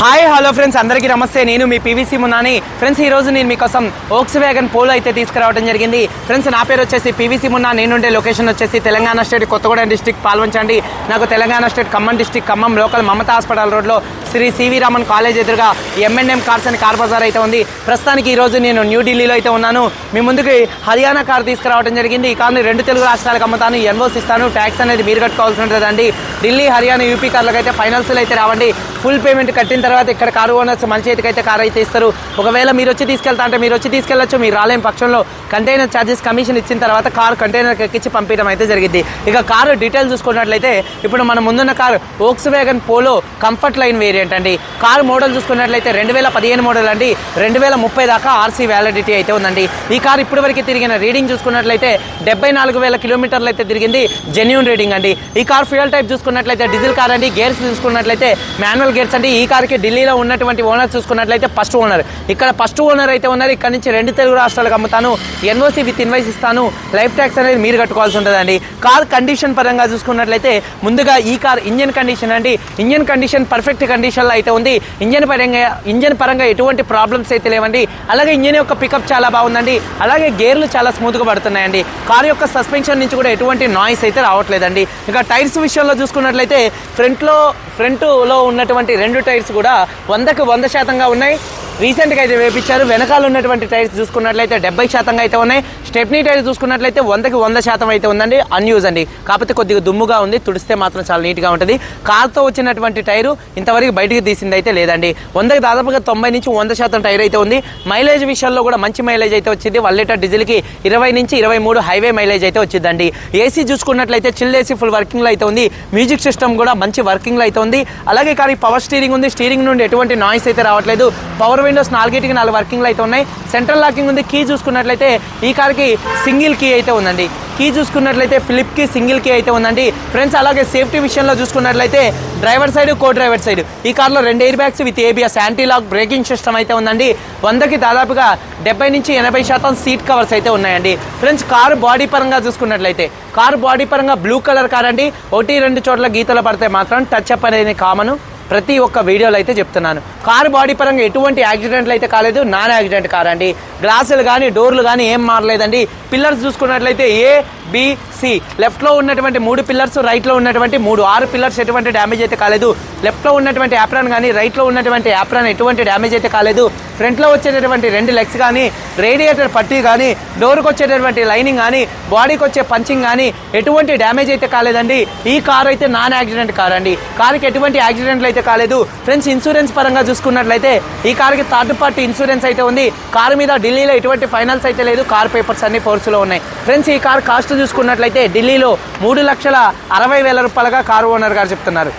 Hi hello friends అందరికీ నమస్తే. నేను మీ పీవీసీ మున్నాని. ఫ్రెండ్స్ ఈ రోజు నేను మీకోసం ఓక్స్ వ్యాగన్ పోలో అయితే తీసుకురావడం జరిగింది. ఫ్రెండ్స్ నా పేరు వచ్చేసి పీవీసీ మున్నా. నేనుండే లొకేషన్ వచ్చేసి తెలంగాణ స్టేట్ కొత్తగూడెం డిస్టిక్ పాల్వంచండి. నాకు Telangana state Khammam district Khammam local Mamata hospital రోడ్లో Shri C V Raman college ఎదురుగా ఎంఎన్ఎం కార్స్ అని కార్ బజార్ అయితే ఉంది. ప్రస్తుతానికి ఈ రోజు నేను న్యూఢిల్లీలో అయితే ఉన్నాను. మీ ముందుకి హర్యానా కార్ తీసుకురావడం జరిగింది. ఈ కార్ని రెండు తెలుగు రాష్ట్రాలకు అమ్ముతాను. ఎన్ఓస్ ఇస్తాను. ట్యాక్స్ అనేది మీరు కట్టుకోవాల్సి ఉంటుందండి. ఢిల్లీ హర్యానా యూపీ కార్లకు అయితే ఫైనల్స్లో అయితే రావండి. ఫుల్ పేమెంట్ కట్టిన తర్వాత ఇక్కడ కారు ఓనర్స్ మన చేతికి అయితే కారు అయితే ఇస్తారు. ఒకవేళ మీరు వచ్చి తీసుకెళ్తా అంటే మీరు వచ్చి తీసుకెళ్ళచ్చు మీరు రాలేని పక్షంలో కంటైనర్ ఛార్జెస్ కమిషన్ ఇచ్చిన తర్వాత కార్ కంటైనర్ ఎక్కించి పంపించడం అయితే జరిగింది. ఇక కారు డీటెయిల్స్ చూసుకున్నట్లయితే ఇప్పుడు మన ముందున్న car Volkswagen Polo comfort line variant అండి. కారు మోడల్ చూసుకున్నట్లయితే రెండు వేల పదిహేను మోడల్ అండి. రెండు వేల ముప్పై దాకా ఆర్సీ వ్యాలిడిటీ అయితే ఉందండి. ఈ కార్ ఇప్పటివరకు తిరిగిన రీడింగ్ చూసుకున్నట్లయితే డెబ్బై నాలుగు వేల కిలోమీటర్లు అయితే తిరిగింది. జెన్యున్ రీడింగ్ అండి. ఈ కార్ ఫ్యూయల్ టైప్ చూసుకున్నట్లయితే డీజిల్ కార్ అండి. గేర్స్ చూసుకున్నట్లయితే మాన్యువల్ గేర్స్ అండి. ఈ కార్కి ఢిల్లీలో ఉన్నటువంటి ఓనర్ చూసుకున్నట్లయితే ఫస్ట్ ఓనర్ ఇక్కడ ఫస్ట్ ఓనర్ అయితే ఉన్నారు. ఇక్కడ నుంచి రెండు తెలుగు రాష్ట్రాలకు అమ్ముతాను. ఎన్ఓసి విత్ ఇన్వైస్ ఇస్తాను. లైఫ్ ట్యాక్స్ అనేది మీరు కట్టుకోవాల్సి ఉంటుందండి. కార్ కండిషన్ పరంగా చూసుకున్నట్లయితే ముందుగా ఈ కార్ ఇంజన్ కండిషన్ అండి. ఇంజన్ కండిషన్ పర్ఫెక్ట్ కండిషన్లో అయితే ఉంది. ఇంజన్ పరంగా ఇంజన్ పరంగా ఎటువంటి ప్రాబ్లమ్స్ అయితే లేవండి. అలాగే ఇంజన్ యొక్క పికప్ చాలా బాగుందండి. అలాగే గేర్లు చాలా స్మూత్గా పడుతున్నాయండి. కార్ యొక్క సస్పెన్షన్ నుంచి కూడా ఎటువంటి నాయిస్ అయితే రావట్లేదండి. ఇక టైర్స్ విషయంలో చూసుకున్నట్లయితే ఫ్రంట్లో ఫ్రంట్లో ఉన్నటువంటి రెండు టైర్స్ కూడా వందకు వంద శాతంగా ఉన్నాయి. రీసెంట్గా అయితే వేపించారు. వెనకాల ఉన్నటువంటి టైర్స్ చూసుకున్నట్లయితే డెబ్బై శాతంగా అయితే ఉన్నాయి. స్టెప్నీ టైర్ చూసుకున్నట్లయితే వందకి వంద శాతం అయితే ఉందండి. అన్యూజ్ అండి. కాకపోతే కొద్దిగా దుమ్ముగా ఉంది. తుడిస్తే మాత్రం చాలా నీట్గా ఉంటుంది. కార్తో వచ్చినటువంటి టైరు ఇంతవరకు బయటికి తీసింది అయితే లేదండి. వందకి దాదాపుగా తొంభై నుంచి వంద శాతం టైర్ అయితే ఉంది. మైలేజ్ విషయంలో కూడా మంచి మైలేజ్ అయితే వచ్చింది. వన్ లీటర్ డీజిల్కి ఇరవై నుంచి ఇరవై మూడు హైవే మైలేజ్ అయితే వచ్చిందండి. ఏసీ చూసుకున్నట్లయితే చిల్ ఏసీ ఫుల్ వర్కింగ్లో అయితే ఉంది. మ్యూజిక్ సిస్టమ్ కూడా మంచి వర్కింగ్లో అయితే ఉంది. అలాగే కానీ పవర్ స్టీరింగ్ ఉంది. స్టీరింగ్ నుండి ఎటువంటి నాయిస్ అయితే రావట్లేదు. పవర్ విండోస్ నాలుగిటికి నాలుగు వర్కింగ్లు అయితే ఉన్నాయి. సెంట్రల్ లాకింగ్ ఉంది. కీ చూసుకున్నట్లయితే ఈ కార్కి సింగిల్ కీ అయితే ఉందండి. కీ చూసుకున్నట్లయితే ఫ్లిప్కి సింగిల్ కీ అయితే ఉందండి. ఫ్రెండ్స్ అలాగే సేఫ్టీ విషయంలో చూసుకున్నట్లయితే driver side co driver side. ఈ కార్లో రెండు air bags with ABS anti lock braking system అయితే ఉందండి. వందకి దాదాపుగా డెబ్బై నుంచి ఎనభై శాతం సీట్ కవర్స్ అయితే ఉన్నాయండి. ఫ్రెండ్స్ కారు బాడీ పరంగా చూసుకున్నట్లయితే కారు బాడీ పరంగా బ్లూ కలర్ కార్ అండి. ఒకటి రెండు చోట్ల గీతలు పడితే మాత్రం టచ్ అప్ అనేది కామన్. ప్రతి ఒక్క వీడియోలో అయితే చెప్తున్నాను. కారు బాడీ పరంగా ఎటువంటి యాక్సిడెంట్లు అయితే కాలేదు. నాన్ యాక్సిడెంట్ కార్ అండి గ్లాసులు కానీ డోర్లు కానీ ఏం మారలేదండి. పిల్లర్స్ చూసుకున్నట్లయితే ఏ బిసి లెఫ్ట్లో ఉన్నటువంటి మూడు పిల్లర్స్ రైట్లో ఉన్నటువంటి మూడు ఆరు పిల్లర్స్ ఎటువంటి డ్యామేజ్ అయితే కాలేదు. లెఫ్ట్లో ఉన్నటువంటి యాప్రాన్ కానీ రైట్లో ఉన్నటువంటి యాప్రాన్ ఎటువంటి డ్యామేజ్ అయితే కాలేదు. ఫ్రంట్లో వచ్చేటటువంటి రెండు లెగ్స్ కానీ రేడియేటర్ పట్టీ కానీ డోర్కి వచ్చేటటువంటి లైనింగ్ కానీ బాడీకి వచ్చే పంచింగ్ కానీ ఎటువంటి డ్యామేజ్ అయితే కాలేదండి. ఈ కార్ అయితే నాన్ యాక్సిడెంట్ కార్ అండి. కార్కి ఎటువంటి యాక్సిడెంట్లు అయితే కాలేదు. ఫ్రెండ్స్ ఇన్సూరెన్స్ పరంగా చూసుకున్నట్లయితే ఈ కార్కి థర్డ్ పార్టీ ఇన్సూరెన్స్ అయితే ఉంది. కారు మీద ఢిల్లీలో ఎటువంటి ఫైనాన్స్ అయితే లేదు. కార్ పేపర్స్ అన్ని ఫోర్స్లో ఉన్నాయి. ఫ్రెండ్స్ ఈ కార్ కాస్ట్ చూసుకున్నట్లయితే ఢిల్లీలో మూడు లక్షల అరవై వేల రూపాయలుగా కారు ఓనర్ గారు చెప్తున్నారు.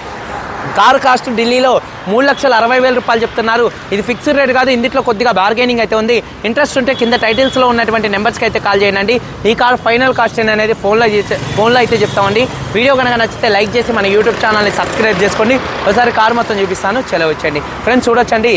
కారు కాస్ట్ ఢిల్లీలో మూడు లక్షల అరవై వేల రూపాయలు చెప్తున్నారు. ఇది ఫిక్స్డ్ రేట్ కాదు ఇందులో కొద్దిగా బార్గెనింగ్ అయితే ఉంది. ఇంట్రెస్ట్ ఉంటే కింద టైటిల్స్లో ఉన్నటువంటి నెంబర్స్కి అయితే కాల్ చేయండి. ఈ కార్ ఫైనల్ కాస్ట్ అనేది ఫోన్లో చేసే ఫోన్లో అయితే చెప్తామండి. వీడియో కనుక నచ్చితే లైక్ చేసి మన యూట్యూబ్ ఛానల్ని సబ్స్క్రైబ్ చేసుకోండి. ఒకసారి కారు మొత్తం చూపిస్తాను చెలవచ్చండి ఫ్రెండ్స్ చూడొచ్చండి.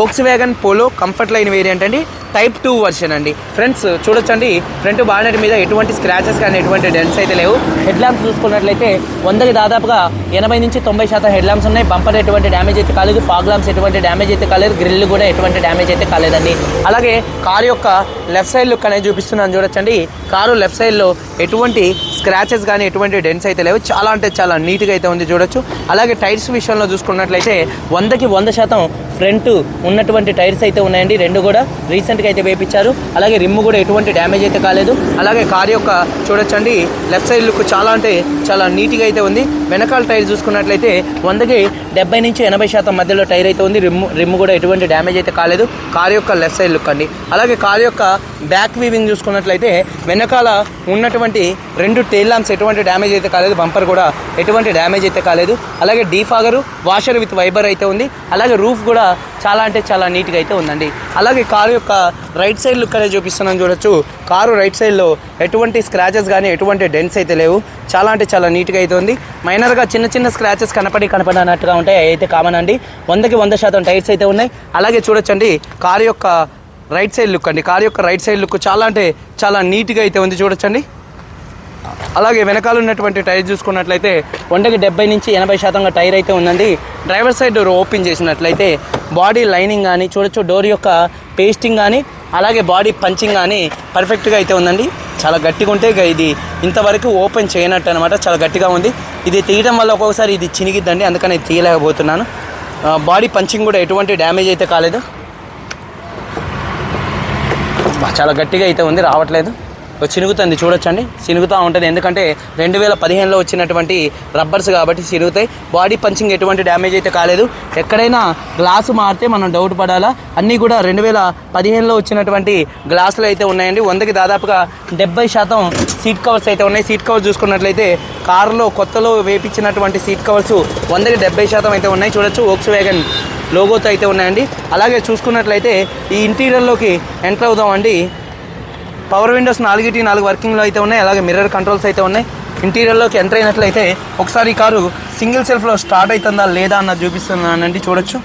Volkswagen Polo comfort line variant అండి. టైప్ టూ వర్షన్ అండి. ఫ్రెండ్స్ చూడొచ్చండి. ఫ్రంట్ బానెట్ మీద ఎటువంటి స్క్రాచెస్ కానీ ఎటువంటి డెంట్స్ అయితే లేవు. హెడ్ ల్యాంప్స్ చూసుకున్నట్లయితే వందకి దాదాపుగా ఎనభై నుంచి తొంభై శాతం హెడ్ ల్యాంప్స్ ఉన్నాయి. బంపర్ ఎటువంటి డ్యామేజ్ అయితే కాలేదు. ఫాగ్ ల్యాంప్స్ ఎటువంటి డ్యామేజ్ అయితే కాలేదు. గ్రిల్ కూడా ఎటువంటి డ్యామేజ్ అయితే కాలేదండి. అలాగే కారు యొక్క లెఫ్ట్ సైడ్ లుక్ అనేది చూపిస్తున్నాను చూడొచ్చండి. కారు లెఫ్ట్ సైడ్లో ఎటువంటి స్క్రాచెస్ కానీ ఎటువంటి డెంట్స్ అయితే లేవు. చాలా అంటే చాలా నీట్గా అయితే ఉంది చూడొచ్చు. అలాగే టైర్స్ విషయంలో చూసుకున్నట్లయితే వందకి వంద శాతం ఫ్రంట్ ఉన్నటువంటి టైర్స్ అయితే ఉన్నాయండి. రెండు కూడా రీసెంట్గా అయితే వేపించారు. అలాగే రిమ్ కూడా ఎటువంటి డ్యామేజ్ అయితే కాలేదు. అలాగే కార్ యొక్క చూడొచ్చండి లెఫ్ట్ సైడ్ లుక్ చాలా అంటే చాలా నీట్గా అయితే ఉంది. వెనకాల టైర్ చూసుకున్నట్లయితే వందకి డెబ్బై నుంచి ఎనభై శాతం మధ్యలో టైర్ అయితే ఉంది. రిమ్ రిమ్ కూడా ఎటువంటి డ్యామేజ్ అయితే కాలేదు. కార్ యొక్క లెఫ్ట్ సైడ్ లుక్ అండి. అలాగే కార్ యొక్క బ్యాక్ వీవింగ్ చూసుకున్నట్లయితే వెనకాల ఉన్నటువంటి రెండు టైల్ లాంప్స్ ఎటువంటి డ్యామేజ్ అయితే కాలేదు. బంపర్ కూడా ఎటువంటి డ్యామేజ్ అయితే కాలేదు. అలాగే డీఫాగరు వాషర్ విత్ వైబర్ అయితే ఉంది. అలాగే రూఫ్ కూడా చాలా అంటే చాలా నీట్గా అయితే ఉందండి. అలాగే కారు యొక్క రైట్ సైడ్ లుక్ అనేది చూపిస్తున్నాను చూడొచ్చు. కారు రైట్ సైడ్లో ఎటువంటి స్క్రాచెస్ కానీ ఎటువంటి డెన్స్ అయితే లేవు. చాలా అంటే చాలా నీట్గా అయితే ఉంది. మైనర్గా చిన్న చిన్న స్క్రాచెస్ కనపడి కనపడినట్టుగా ఉంటాయి అయితే కామన్ అండి. వందకి వంద శాతం టైర్స్ అయితే ఉన్నాయి. అలాగే చూడొచ్చండి కారు యొక్క రైట్ సైడ్ లుక్ అండి. కారు యొక్క రైట్ సైడ్ లుక్ చాలా అంటే చాలా నీట్గా అయితే ఉంది చూడొచ్చండి. అలాగే వెనకాల ఉన్నటువంటి టైర్ చూసుకున్నట్లయితే వందకి డెబ్బై నుంచి ఎనభై శాతంగా టైర్ అయితే ఉందండి. డ్రైవర్ సైడ్ డోర్ ఓపెన్ చేసినట్లయితే బాడీ లైనింగ్ కానీ చూడొచ్చు డోర్ యొక్క పేస్టింగ్ కానీ అలాగే బాడీ పంచింగ్ కానీ పర్ఫెక్ట్గా అయితే ఉందండి. చాలా గట్టిగా ఉంటే ఇది ఇంతవరకు ఓపెన్ చేయనట్టు అనమాట చాలా గట్టిగా ఉంది. ఇది తీయడం వల్ల ఒక్కొక్కసారి ఇది చినిగిద్దండి. అందుకని తీయలేకపోతున్నాను. బాడీ పంచింగ్ కూడా ఎటువంటి డ్యామేజ్ అయితే కాలేదు. చాలా గట్టిగా అయితే ఉంది. రావట్లేదు. చినుగుతుంది చూడొచ్చండి. చినుగుతూ ఉంటుంది. ఎందుకంటే రెండు వేల పదిహేనులో వచ్చినటువంటి రబ్బర్స్ కాబట్టి చిరుగుతాయి బాడీ పంచింగ్ ఎటువంటి డ్యామేజ్ అయితే కాలేదు. ఎక్కడైనా గ్లాసు మారితే మనం డౌట్ పడాలా? అన్నీ కూడా రెండు వేల పదిహేనులో వచ్చినటువంటి గ్లాసులు అయితే ఉన్నాయండి. వందకి దాదాపుగా డెబ్బై శాతం సీట్ కవర్స్ అయితే ఉన్నాయి. సీట్ కవర్స్ చూసుకున్నట్లయితే కారులో కొత్తలో వేపించినటువంటి సీట్ కవర్స్ వందకి డెబ్బై శాతం అయితే ఉన్నాయి. చూడొచ్చు. ఓక్స్ వ్యాగన్ లోగోతో అయితే ఉన్నాయండి. అలాగే చూసుకున్నట్లయితే ఈ ఇంటీరియర్లోకి ఎంటర్ అవుదామండి. పవర్ విండోస్ నాలుగిటి నాలుగు వర్కింగ్లో అయితే ఉన్నాయి అలాగే మిర్రర్ కంట్రోల్స్ అయితే ఉన్నాయి. ఇంటీరియర్లోకి ఎంటర్ అయినట్లయితే ఒకసారి ఈ కారు సింగిల్ సెల్ఫ్లో స్టార్ట్ అవుతుందా లేదా అన్నది చూపిస్తున్నానండి చూడొచ్చు.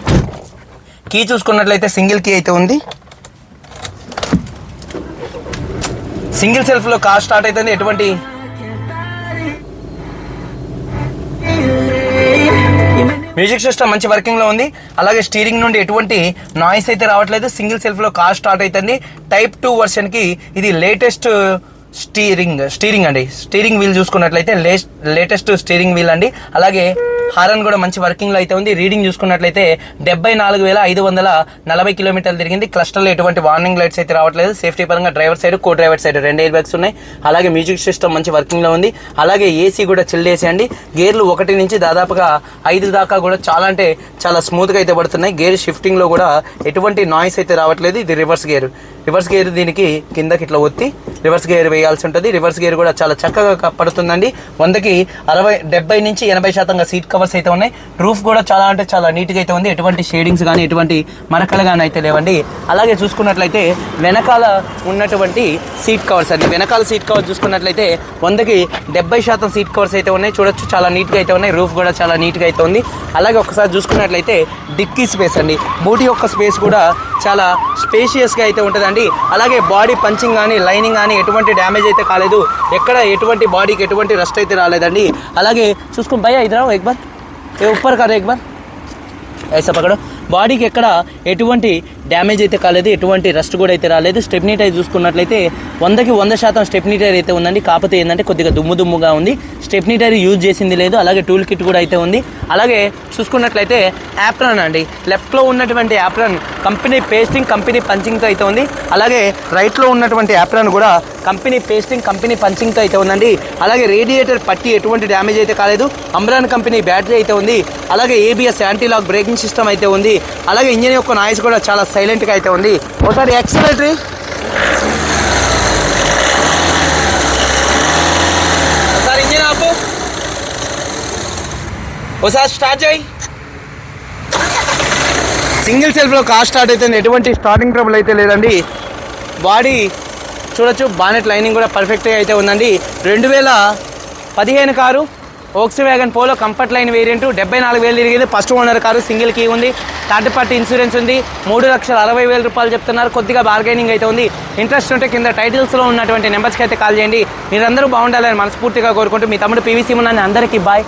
కీ చూసుకున్నట్లయితే సింగిల్ కీ అయితే ఉంది. సింగిల్ సెల్ఫ్లో కార్ స్టార్ట్ అవుతుంది. ఎటువంటి మ్యూజిక్ సిస్టమ్ మంచి వర్కింగ్లో ఉంది. అలాగే స్టీరింగ్ నుండి ఎటువంటి నాయిస్ అయితే రావట్లేదు. సింగిల్ సెల్ఫ్లో కార్ స్టార్ట్ అవుతుంది టైప్ టూ వర్షన్కి ఇది లేటెస్ట్ స్టీరింగ్ స్టీరింగ్ అండి. స్టీరింగ్ వీల్ చూసుకున్నట్లయితే లేటెస్ట్ స్టీరింగ్ వీల్ అండి. అలాగే హారన్ కూడా మంచి వర్కింగ్లో అయితే ఉంది. రీడింగ్ చూసుకున్నట్లయితే డెబ్బై నాలుగు వేల ఐదు వందల నలభై కిలోమీటర్లు తిరిగింది. క్లస్టర్లో ఎటువంటి వార్నింగ్ లైట్స్ అయితే రావట్లేదు. సేఫ్టీ పరంగా driver side co driver side రెండు ఎయిర్ బ్యాగ్స్ ఉన్నాయి. అలాగే మ్యూజిక్ సిస్టమ్ మంచి వర్కింగ్లో ఉంది. అలాగే ఏసీ కూడా చిల్డ్ ఏసీ అండి. గేర్లు ఒకటి నుంచి దాదాపుగా ఐదు దాకా కూడా చాలా అంటే చాలా స్మూత్గా అయితే పడుతున్నాయి. గేర్ షిఫ్టింగ్లో కూడా ఎటువంటి నాయిస్ అయితే రావట్లేదు. ఇది రివర్స్ గేర్ రివర్స్ గేర్ దీనికి కిందకి ఇట్లా ఒత్తి రివర్స్ గేర్ వేయాల్సి ఉంటుంది. రివర్స్ గేర్ కూడా చాలా చక్కగా పడుతుందండి. వందకి అరవై డెబ్బై నుంచి ఎనభై శాతంగా సీట్ కవర్స్ అయితే ఉన్నాయి. రూఫ్ కూడా చాలా అంటే చాలా నీట్గా అయితే ఉంది. ఎటువంటి షేడింగ్స్ కానీ ఎటువంటి మరకలు కానీ అయితే లేవండి. అలాగే చూసుకున్నట్లయితే వెనకాల ఉన్నటువంటి సీట్ కవర్స్ అండి. వెనకాల సీట్ కవర్స్ చూసుకున్నట్లయితే వందకి డెబ్బై శాతం సీట్ కవర్స్ అయితే ఉన్నాయి. చూడొచ్చు చాలా నీట్గా అయితే ఉన్నాయి. రూఫ్ కూడా చాలా నీట్గా అయితే ఉంది. అలాగే ఒకసారి చూసుకున్నట్లయితే డిక్కీ స్పేస్ అండి. బూటీ యొక్క స్పేస్ కూడా చాలా స్పేషియస్గా అయితే ఉంటుందండి. అలాగే బాడీ పంచింగ్ కానీ లైనింగ్ కానీ ఎటువంటి డ్యామేజ్ అయితే కాలేదు. ఎక్కడ ఎటువంటి బాడీకి ఎటువంటి రెస్ట్ అయితే రాలేదండి. అలాగే చూసుకుని భయ ఇద్దరు ఎక్బర్. ఏ ఉప్పర్ కదా ఎక్బర్. ऐसा బాడీకి ఎక్కడ ఎటువంటి డ్యామేజ్ అయితే కాలేదు ఎటువంటి రస్ట్ కూడా అయితే రాలేదు. స్టెప్నీ టైర్ చూసుకున్నట్లయితే వందకి వంద శాతం స్టెప్నీ టైర్ అయితే ఉందండి. కాకపోతే ఏంటంటే కొద్దిగా దుమ్ము దుమ్ముగా ఉంది. స్టెప్నీ టైర్ యూజ్ చేసింది లేదు అలాగే టూల్ కిట్ కూడా అయితే ఉంది. అలాగే చూసుకున్నట్లయితే యాప్రాన్ అండి. లెఫ్ట్లో ఉన్నటువంటి యాప్రాన్ కంపెనీ పేస్టింగ్ కంపెనీ పంచింగ్తో అయితే ఉంది. అలాగే రైట్లో ఉన్నటువంటి యాప్రాన్ కూడా కంపెనీ పేస్టింగ్ కంపెనీ పంచింగ్తో అయితే ఉందండి. అలాగే రేడియేటర్ పట్టి ఎటువంటి డ్యామేజ్ అయితే కాలేదు. అమ్రాన్ కంపెనీ బ్యాటరీ అయితే ఉంది. అలాగే ABS anti lock braking system అయితే ఉంది. అలాగే ఇంజిన్ యొక్క నాయిస్ కూడా చాలా సైలెంట్గా అయితే ఉంది. ఒకసారి ఎక్సలేటరీ ఒకసారి ఇంజిన్ ఆపు. ఒకసారి స్టార్ట్ చేయి. సింగిల్ సెల్ఫ్లో కార్ స్టార్ట్ అయితే ఎటువంటి స్టార్టింగ్ ట్రబుల్ అయితే లేదండి. బాడీ చూడొచ్చు బానెట్ లైనింగ్ కూడా పర్ఫెక్ట్గా అయితే ఉందండి. రెండు వేల పదిహేను car Volkswagen Polo comfort line variant డెబ్బై నాలుగు వేలు తిరిగింది. First owner car single key ఉంది. థర్డ్ పార్టీ ఇన్సూరెన్స్ ఉంది. మూడు లక్షల అరవై వేల రూపాయలు చెప్తున్నారు. కొద్దిగా బార్గైనింగ్ అయితే ఉంది. ఇంట్రెస్ట్ ఉంటే కింద టైటిల్స్లో ఉన్నటువంటి నెంబర్స్కి అయితే కాల్ చేయండి. మీరందరూ బాగుండాలని మనస్ఫూర్తిగా కోరుకుంటూ మీ తమ్ముడు పీవీసీ ఉన్నాను అందరికీ బాయ్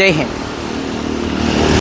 జై హింద్.